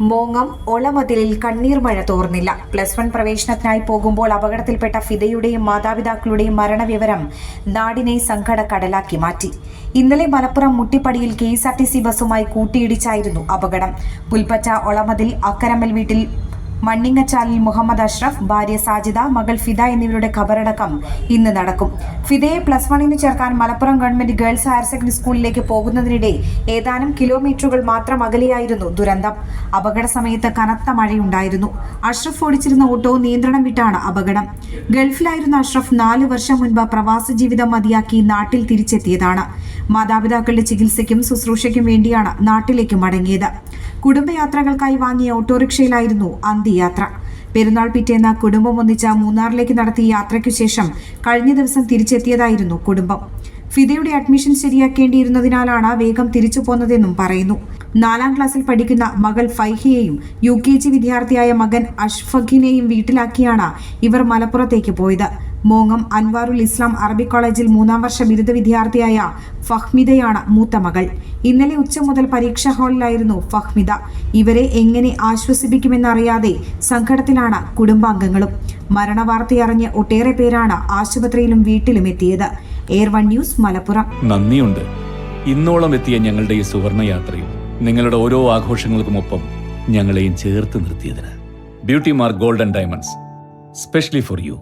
മോങ്ങം ഒളമതിലിൽ കണ്ണീർ മഴ തോർന്നില്ല. Plus one പ്രവേശനത്തിനായി പോകുമ്പോൾ അപകടത്തിൽപ്പെട്ട ഫിദയുടെയും മാതാപിതാക്കളുടെയും മരണവിവരം നാടിനെ സങ്കട കടലാക്കി മാറ്റി. ഇന്നലെ Malappuram മുട്ടിപ്പടിയിൽ K S R T C ബസ്സുമായി കൂട്ടിയിടിച്ചായിരുന്നു അപകടം. പുൽപ്പറ്റ ഒളമതിൽ അക്കരമ്മൽ വീട്ടിൽ മണ്ണിങ്ങച്ചാലിൽ മുഹമ്മദ് അഷ്റഫ് ഭാര്യ സാജിദ മകൾ ഫിദ എന്നിവരുടെ ഖബറടക്കം ഇന്ന് നടക്കും. ഫിദയെ പ്ലസ് വണ്ണിന് ചേർക്കാൻ Malappuram government girls higher secondary സ്കൂളിലേക്ക് പോകുന്നതിനിടെ ഏതാനും കിലോമീറ്ററുകൾ മാത്രം അകലെയായിരുന്നു ദുരന്തം. അപകട സമയത്ത് കനത്ത മഴയുണ്ടായിരുന്നു. അഷ്റഫ് ഓടിച്ചിരുന്ന ഓട്ടോ നിയന്ത്രണം വിട്ടാണ് അപകടം. ഗൾഫിലായിരുന്ന അഷ്റഫ് നാല് വർഷം മുൻപ് പ്രവാസ ജീവിതം മതിയാക്കി നാട്ടിൽ തിരിച്ചെത്തിയതാണ്. മാതാപിതാക്കളുടെ ചികിത്സയ്ക്കും ശുശ്രൂഷയ്ക്കും വേണ്ടിയാണ് നാട്ടിലേക്ക് മടങ്ങിയത്. കുടുംബയാത്രകൾക്കായി വാങ്ങിയ ഓട്ടോറിക്ഷയിലായിരുന്നു അന്ത്യയാത്ര. പെരുന്നാൾ പിറ്റേന്ന് കുടുംബം ഒന്നിച്ച മൂന്നാറിലേക്ക് നടത്തിയ യാത്രയ്ക്കു ശേഷം കഴിഞ്ഞ ദിവസം തിരിച്ചെത്തിയതായിരുന്നു കുടുംബം. ഫിദയുടെ അഡ്മിഷൻ ശരിയാക്കേണ്ടിയിരുന്നതിനാലാണ് വേഗം തിരിച്ചു പോന്നതെന്നും പറയുന്നു. നാലാം ക്ലാസ്സിൽ പഠിക്കുന്ന മകൾ ഫൈഹിയെയും യു കെ ജി വിദ്യാർത്ഥിയായ മകൻ അഷ്ഫഖിനെയും വീട്ടിലാക്കിയാണ് ഇവർ മലപ്പുറത്തേക്ക് പോയത്. മോങ്ങം അൻവാറുൽ ഇസ്ലാം അറബി കോളേജിൽ മൂന്നാം വർഷ ബിരുദ വിദ്യാർത്ഥിയായ ഫഹ്മിദയാണ് മൂത്ത മകൾ. ഇന്നലെ ഉച്ച മുതൽ പരീക്ഷാ ഹാളിലായിരുന്നു ഫഹ്മിദ. ഇവരെ എങ്ങനെ ആശ്വസിപ്പിക്കുമെന്നറിയാതെ സങ്കടത്തിലാണ് കുടുംബാംഗങ്ങളും. മരണവാർത്തയറിഞ്ഞ് ഒട്ടേറെ പേരാണ് ആശുപത്രിയിലും വീട്ടിലും എത്തിയത്. Air One News Malappuram. നന്ദിയുണ്ട്. ഇന്നോളം എത്തിയ ഞങ്ങളുടെ ഈ സുവർണ യാത്രയും നിങ്ങളുടെ ഓരോ ആഘോഷങ്ങൾക്കുമൊപ്പം ഞങ്ങളെയും ചേർത്ത് നിർത്തിയതിന്. Beauty Mark Golden Diamonds. Specially for you.